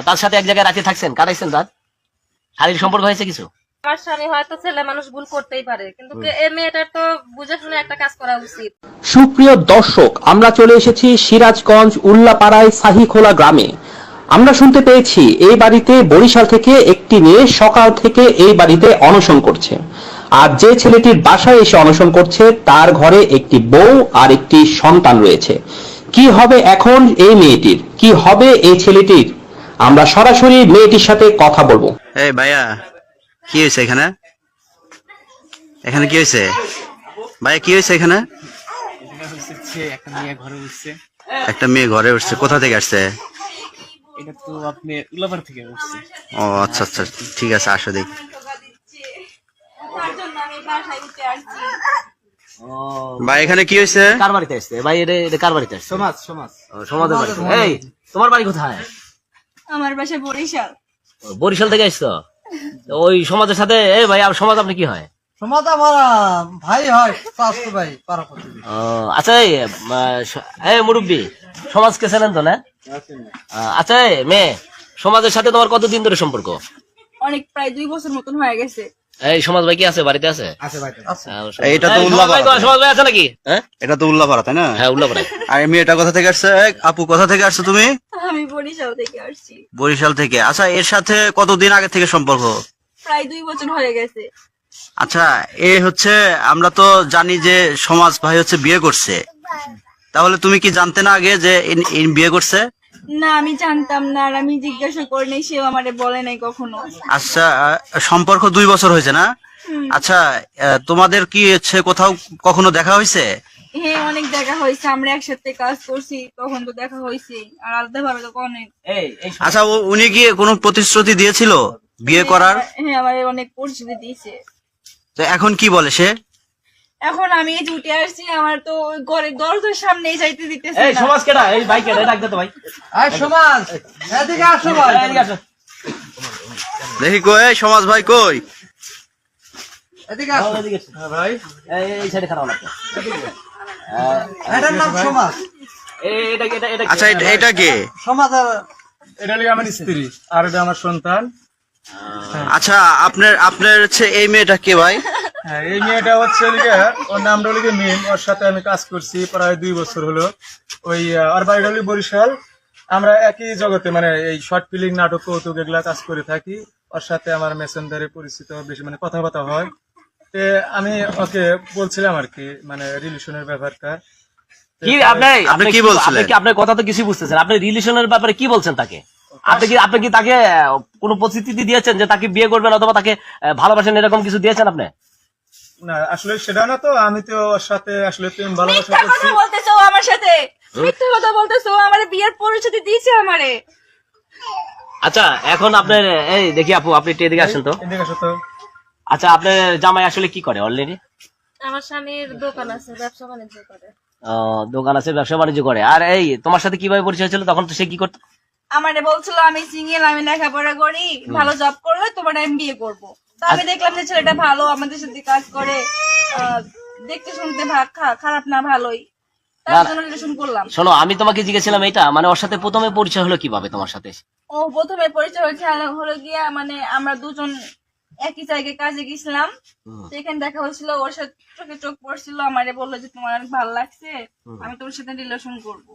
তার সাথে এক জায়গায় রাতে থাকছেন কাটাইছেন রাত? শারীরিক সম্পর্ক হয়েছে কিছু? আমার স্বামী হয়তো ছেলে মানুষ ভুল করতেই পারে কিন্তু কে- এ মেয়েটার তো বুঝে শুনে একটা কাজ করা উচিত। সুপ্রিয় দর্শক আমরা চলে এসেছি সিরাজগঞ্জ উল্লাপাড়ায় সাহিখোলা গ্রামে। আমরা শুনতে পেয়েছি এই বাড়িতে বরিশাল থেকে একটি মেয়ে সকাল থেকে এই বাড়িতে অনশন করছে। আর যে ছেলেটির বাসায় এসে অনশন করছে তার ঘরে একটি বউ আর একটি সন্তান রয়েছে। কি হবে এখন এই মেয়েটির? কি হবে এই ছেলেটির? আমরা সরাসরি মেয়েটির সাথে কথা বলব। এই ভাইয়া কি হয়েছে এখানে? এখানে কি হয়েছে? ভাইয়া কি হয়েছে এখানে? একটা মেয়ে ঘরে উঠছে একটা মেয়ে ঘরে উঠছে কোথা থেকে আসছে? এটা তো আপনি উলাবার থেকে উঠছে ও আচ্ছা আচ্ছা ঠিক আছে আসো দেখি। ভাই এখানে কি হয়েছে? কার বাড়িতে আসছে? ভাই এটা এটা কার বাড়িতে আসছে? সমাজ সমাজ। সমাজের বাড়িতে। এই তোমার বাড়ি কোথায়? আমার বাসা বরিশাল। বরিশাল থেকে আসছো? ওই সমাজের সাথে এই ভাই আর সমাজ আপনি কি হয়? সমাজ আমার ভাই হয় স্বাস্থ্য ভাই পাড়া আচ্ছা এই মুরব্বী সমাজকে চেনেন তো না? আচ্ছা এই মেয়ে সমাজের সাথে তোমার কতদিন ধরে সম্পর্ক? অনেক প্রায় দুই বছর মতন হয়ে গেছে। এই সমাজ ভাই কি আছে? বাড়িতে আছে? আচ্ছা। এইটা তো উল্লাপাড়া। সমাজ ভাই আছে নাকি? হ্যাঁ? এটা তো উল্লাপাড়া তাই না? হ্যাঁ আর এই মেয়েটা কোথা থেকে আসছে? আপু কোথা থেকে আসছো তুমি? আমি বরিশাল থেকে আসছি। বরিশাল থেকে। আচ্ছা এর সাথে কতদিন আগে থেকে সম্পর্ক? প্রায় দুই বছর হয়ে গেছে। আচ্ছা এ হচ্ছে আমরা তো জানি যে সমাজ ভাই হচ্ছে বিয়ে করছে। তাহলে তুমি কি জানতে না আগে যে বিয়ে করছে? না আমি জানতাম না আর আমি জিজ্ঞাসা করিনি সেও আমারে বলে নাই কখনো। আচ্ছা সম্পর্ক দুই বছর হয়েছে না? আচ্ছা আহ, তোমাদের কি হচ্ছে কোথাও কখনো দেখা হয়েছে? হ্যাঁ অনেক দেখা হয়েছে আমরা একসাথে কাজ করছি তখন তো দেখা হয়েছে আর আলাদা ভাবে তো অনেক আচ্ছা ও- উনি কি কোনো প্রতিশ্রুতি দিয়েছিল বিয়ে করার? হ্যাঁ আমার অনেক পরিচিতি দিয়েছে। তো এখন কি বলে সে? এখন আমি এই উঠে আসছি আমার তো ঘরের দরজার সামনে যাইতে দিতেছে এই সমাজ কেডা? এই ভাই কেডা? ডাক দে তো ভাই। আয় সমাজ এদিকে আসো ভাই। এদিকে আসো। দেখি কই এই সমাজ ভাই কই? এদিকে আসো। এদিকে এসো। ভাই। এই এই সাইডে খারাপ লাগছে এটার নাম সমাজ। এই এটা এটা এটা আচ্ছা এটা- কে? সমাজের এটা হলো আমার স্ত্রী আর এটা আমার সন্তান। আচ্ছা আপনার আপনার হচ্ছে এই মেয়েটা কে ভাই? হ্যাঁ এই মেয়েটা হচ্ছে লিগে ওর নামটা লিগে মিম ওর সাথে আমি কাজ করছি প্রায় দুই বছর হলো। ওই ওর বাড়িটা হলো বরিশাল। আমরা একই জগতে মানে এই শর্ট ফিল্ম নাটক কৌতুক এগুলা কাজ করে থাকি। ওর সাথে আমার মেসেঞ্জারে পরিচিত বেশি মানে কথাবার্তা হয়। তে আমি ওকে বলছিলাম আর কি মানে রিলেশনের ব্যাপারটা। কি আপনি আপনি কি বলছিলেন? আপনি কি আপনার কথা তো কিছু বুঝতেছেন আপনি রিলেশনের ব্যাপারে কি বলছেন তাকে? আপনি কি আপনি কি তাকে কোনো প্রতিশ্রুতি দিয়েছেন যে তাকে বিয়ে করবেন অথবা তাকে ভালোবাসেন এরকম কিছু দিয়েছেন আপনি? না আসলে সেটা না তো আমি তো ওর সাথে আসলে প্রেম ভালোবাসা মিথ্যা করছি। কথা বলতেছো আমার সাথে। মিথ্যা কথা বলতেছো ও আমার বিয়ের পরিচিতি দিয়েছে আমারে। আচ্ছা এখন আপনার এই দেখি আপু আপনি একটু এদিকে আসেন তো। এদিকে আসো তো। আচ্ছা আপনার জামাই আসলে কি করে অলরেডি আমার স্বামীর দোকান আছে ব্যবসা বাণিজ্য করে। দোকান আছে ব্যবসা বাণিজ্য করে। আর এই তোমার সাথে কীভাবে পরিচয় ছিল তখন তো সে কি করতো? আমারে বলছিল আমি সিঙ্গেল আমি লেখাপড়া করি ভালো জব করলে তোমার আমি বিয়ে করব। তো আমি দেখলাম যে ছেলেটা ভালো আমাদের সাথে কাজ করে দেখতে শুনতে খারাপ না ভালোই। শোনো আমি তোমাকে এটা মানে ওর সাথে প্রথমে পরিচয় হলো কীভাবে তোমার সাথে? ও প্রথমে পরিচয় হয়েছে হলো- হলো গিয়া মানে আমরা দুজন একই জায়গায় কাজে গেছিলাম। সেখানে দেখা হয়েছিল ওর সাথে চোখে চোখ পড়ছিল আমারে বলল যে তোমার অনেক ভালো লাগছে আমি তোমার সাথে রিলেশন করব।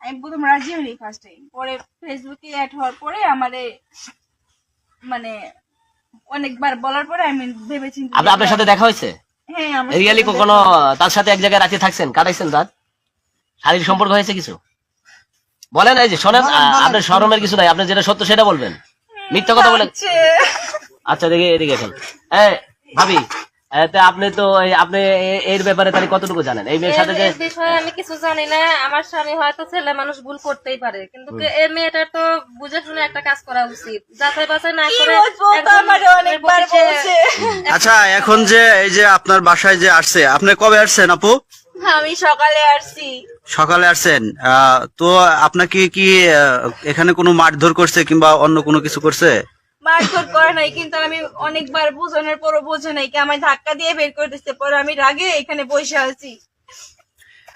আমি প্রথম রাজি হইনি ফার্স্ট টাইম পরে ফেসবুকে অ্যাড হওয়ার পরে আমারে মানে অনেকবার বলার পরে আমি ভেবেছি আপনি আপনার সাথে দেখা হয়েছে? হ্যাঁ রিয়ালি কখনো তার সাথে এক জায়গায় রাতে থাকছেন? কাটাইছেন রাত? শারীরিক সম্পর্ক হয়েছে কিছু? বলেন এই যে শোনেন আপনার শরমের কিছু নাই। আপনি যেটা সত্য সেটা বলবেন। মিথ্যা কথা বলেন। আচ্ছা। দেখি এদিকে এখন ভাবি আপনি তো আপনি এর ব্যাপারে তাহলে কতটুকু জানেন? এই মেয়ের সাথে যে বিষয়ে আমি কিছু জানি না। আমার স্বামী হয়তো ছেলে মানুষ ভুল করতেই পারে। কিন্তু কে- এ মেয়েটার তো বুঝে শুনে একটা কাজ করা উচিত। যাচাই বাছাই না করে অনেকবার বলছে। আচ্ছা এখন যে এই যে আপনার বাসায় যে আসছে আপনি কবে আসছেন আপু? আমি সকালে আসছি। সকালে আসছেন। আহ, তো আপনাকে কি আহ, এখানে কোনো মারধর করছে কিংবা অন্য কোনো কিছু করছে? মারধর করে নাই কিন্তু আমি অনেকবার বোঝানোর পরও বোঝে নাই কি আমায় ধাক্কা দিয়ে বের করে দিচ্ছে পরে আমি রাগে এখানে বসে আছি।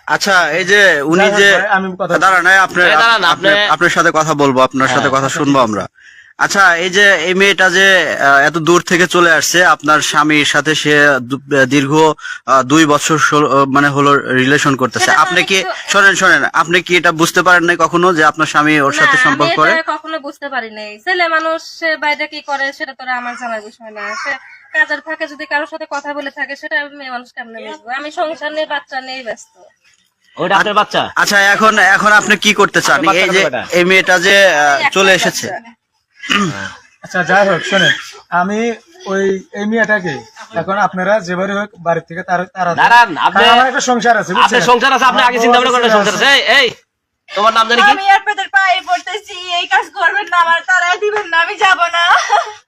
আচ্ছা এই যে উনি যে আমি কথা- দাঁড়ান আপনার দাঁড়ান, আপনার আপনার সাথে কথা বলব আপনার সাথে কথা শুনব আমরা। আচ্ছা এই যে এই মেয়েটা যে আহ, এত দূর থেকে চলে আসছে আপনার স্বামীর সাথে সে দীর্ঘ দুই বছর মানে হলো রিলেশন করতেছে। আপনি কি শোনেন শোনেন আপনি কি এটা বুঝতে পারেন নাই কখনো যে আপনার স্বামী ওর সাথে সম্পর্ক করে? এটা কখনো বুঝতে পারি নাই। ছেলে মানুষ সে বাইরে কি করে সেটা তো আমার জানার বিষয় না। সে কাজের ফাঁকে যদি কারোর সাথে কথা বলে থাকে সেটা আমি মেয়ে মানুষ কেমনে বুঝব? আমি সংসার নিয়ে বাচ্চা নিয়ে ব্যস্ত। ওইটা আপনার বাচ্চা? আচ্ছা এখন এখন আপনি কি করতে চান? এই যে এই মেয়েটা যে আহ, চলে এসেছে। আচ্ছা যাই হোক শোনেন আমি ওই এই মেয়েটাকে এখন আপনারা যেবারে হোক বাড়ি থেকে তার তারা দাঁড়ান, আপনি- আমার একটা সংসার আছে আপনার সংসার আছে আপনি আগে চিন্তা ভাবনা করেন সংসার আছে। এই, এই তোমার নাম জানি কি? আমি আপনাদের পায়ে পড়তেছি এই কাজ করবেন না আমার তারাই দিবেন না আমি যাব না।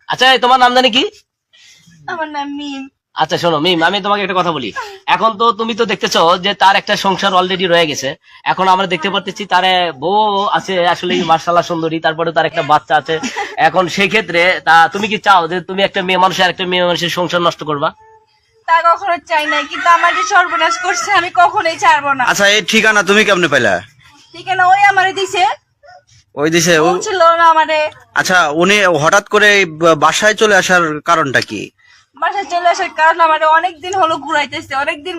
আচ্ছা এই তোমার নাম জানি কি? আমার নাম মিম। আচ্ছা শোনো মিম আমি তোমাকে একটা কথা বলি। এখন তো তুমি তো দেখতেছো যে তার একটা সংসার অলরেডি রয়ে গেছে। এখন আমরা দেখতে পারতেছি তার বউ আছে আসলে মার্শাল্লাহ সুন্দরী তারপরে তার একটা বাচ্চা আছে। এখন সেই ক্ষেত্রে তা তুমি কি চাও যে তুমি একটা মেয়ে মানুষের একটা মেয়ে মানুষের সংসার নষ্ট করবা? তা কখনো চাই নাই কিন্তু আমার যে সর্বনাশ করছে আমি কখনোই ছাড়বো না। আচ্ছা এই ঠিকানা তুমি কেমনে পাইলা? ঠিকানা ওই আমারে দিছে। ওই দিছে ও বলছিল না আমারে। আচ্ছা উনি হঠাৎ করে এই বাসায় চলে আসার কারণটা কি? বাসায় চলে আসার কারণ আমার অনেকদিন হলো ঘুরাইতেছে। অনেকদিন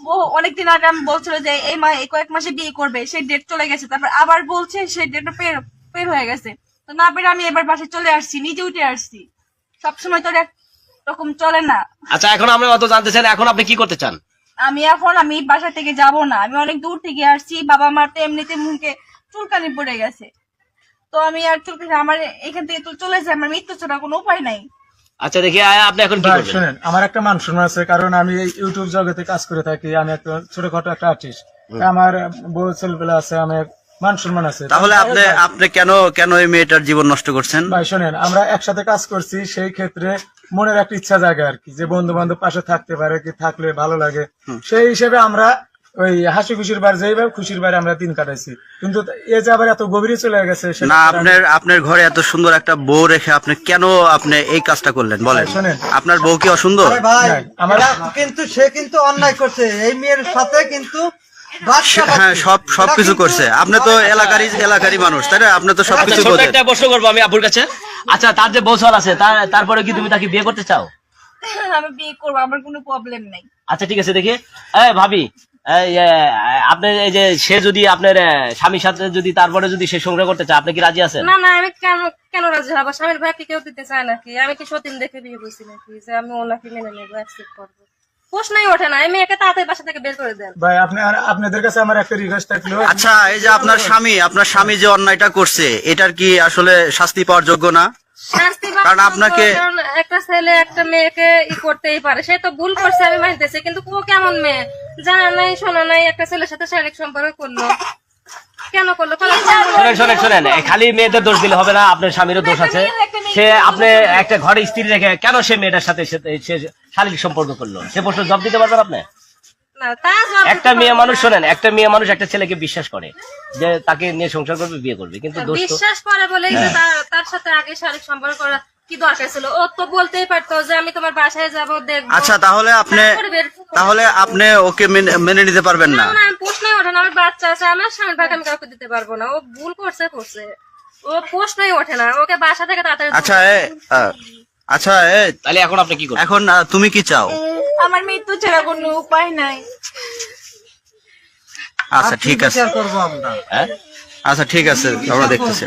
বহু অনেকদিন আগে আমি বলছিল যে এই মা কয়েক মাসে বিয়ে করবে সেই ডেট চলে গেছে। তারপর আবার বলছে সেই ডেট পের পের হয়ে গেছে। তো না পেরে আমি এবার বাসায় চলে আসছি নিজে উঠে আসছি। সবসময় তো এরকম চলে না। আচ্ছা এখন আমরা অত জানতে চাই এখন আপনি কি করতে চান? আমি এখন আমি বাসা থেকে যাব না। আমি অনেক দূর থেকে আসছি বাবা মার তো এমনিতে মুখে চুলকানি পড়ে গেছে। তো আমি আর চুলকানি আমার এখান থেকে তো চলে যায় আমার মৃত্যু ছাড়া কোনো উপায় নাই। আচ্ছা দেখি আপনি এখন কি করবেন? শোনেন আমার একটা মান সম্মান আছে কারণ আমি ইউটিউব জগতে কাজ করে থাকি আমি একটা ছোটখাটো একটা আর্টিস্ট আমার বউ ছেলেপেলা আছে আমার মান সম্মান আছে। তাহলে আপনি আপনি কেন কেন এই মেয়েটার জীবন নষ্ট করছেন? ভাই শোনেন আমরা একসাথে কাজ করছি সেই ক্ষেত্রে মনের একটা ইচ্ছা জাগে আর কি যে বন্ধু বান্ধব পাশে থাকতে পারে কি থাকলে ভালো লাগে। সেই হিসেবে আমরা ওই হাসি খুশির বার যেইভাবে খুশির বারে আমরা দিন কাটাইছি। কিন্তু এ যে আবার এত গভীরে চলে গেছে না আপনার আপনার ঘরে এত সুন্দর একটা বউ রেখে আপনি কেন আপনি এই কাজটা করলেন? বলেন। শোনেন। আপনার বউ কি অসুন্দর? ভাই আমার- কিন্তু সে কিন্তু অন্যায় করছে। এই মেয়ের সাথে কিন্তু হ্যাঁ সব সবকিছু করছে। আপনি তো এলাকারই এলাকারই মানুষ তাই না? আপনি তো আচ্ছা সবকিছু একটা প্রশ্ন করব আমি আপুর কাছে। আচ্ছা তার যে বৌসল আছে তার তারপরে কি তুমি তাকে বিয়ে করতে চাও? আমি বিয়ে করব আমার কোনো প্রবলেম নেই। আচ্ছা ঠিক আছে দেখি। এই ভাবি এই, আপনি এই যে সে যদি আপনার স্বামীর সাথে যদি তারপরে যদি সে সংগ্রহ করতে চায় আপনি কি রাজি আছেন? না না আমি কেন কেন রাজি হব? স্বামীর ভাই কি কেউ দিতে চায় নাকি? আমি কি সতীন দেখে বিয়ে করছি নাকি? যে আমি ওনাকে মেনে নেব অ্যাকসেপ্ট করব। প্রশ্নই ওঠে না এই মেয়েকে তাড়াতাড়ি বাসা থেকে বের করে দেন। ভাই আপনি আপনাদের কাছে আমার একটা রিকোয়েস্ট থাকল। আচ্ছা এই যে আপনার স্বামী আপনার স্বামী যে অন্যায়টা করছে এটার কি আসলে শাস্তি পাওয়ার যোগ্য না? কারণ আপনাকে- একটা ছেলে একটা মেয়েকে ই করতেই পারে। সে তো ভুল করছে আমি মানতেছি কিন্তু ও কেমন মেয়ে? জানা নাই শোনা নাই একটা ছেলের সাথে শারীরিক সম্পর্ক করল। কেন করল? করল শোনেন শোনেন শোনেন খালি মেয়েদের দোষ দিলে হবে না আপনার স্বামীরও দোষ আছে। সে আপনি একটা ঘরে স্ত্রী রেখে কেন সে মেয়েটার সাথে সে শারীরিক সম্পর্ক করল। সে প্রশ্ন জবাব দিতে পারবেন আপনি? একটা মেয়ে মানুষ শোনেন একটা মেয়ে মানুষ একটা ছেলেকে বিশ্বাস করে যে তাকে নিয়ে সংসার করবে বিয়ে করবে। কিন্তু বিশ্বাস করে বলেই যে তার- তার সাথে আগে শারীরিক সম্পর্ক করা কি দরকার ছিল? ও তো বলতেই পারতো যে আমি তোমার বাসায় যাব দেখব। আচ্ছা তাহলে আপনি। তাহলে ওকে মেনে- নিতে পারবেন না। না না আমি প্রশ্নই ওঠে না। আমার বাচ্চা আছে আমার স্বামীর ভাগে আমি কাউকে দিতে পারব না। ও ভুল করছে করছে। ও প্রশ্নই ওঠে না। ওকে বাসা থেকে তাড়াতাড়ি আচ্ছা আচ্ছা তাহলে এখন আপনি কি করবেন? এখন আহ, তুমি কি চাও? আমার মৃত্যু ছাড়া কোনো উপায় নাই। আচ্ছা ঠিক আছে। বিচার করব আমরা? হ্যাঁ? আচ্ছা ঠিক আছে আমরা দেখতেছি।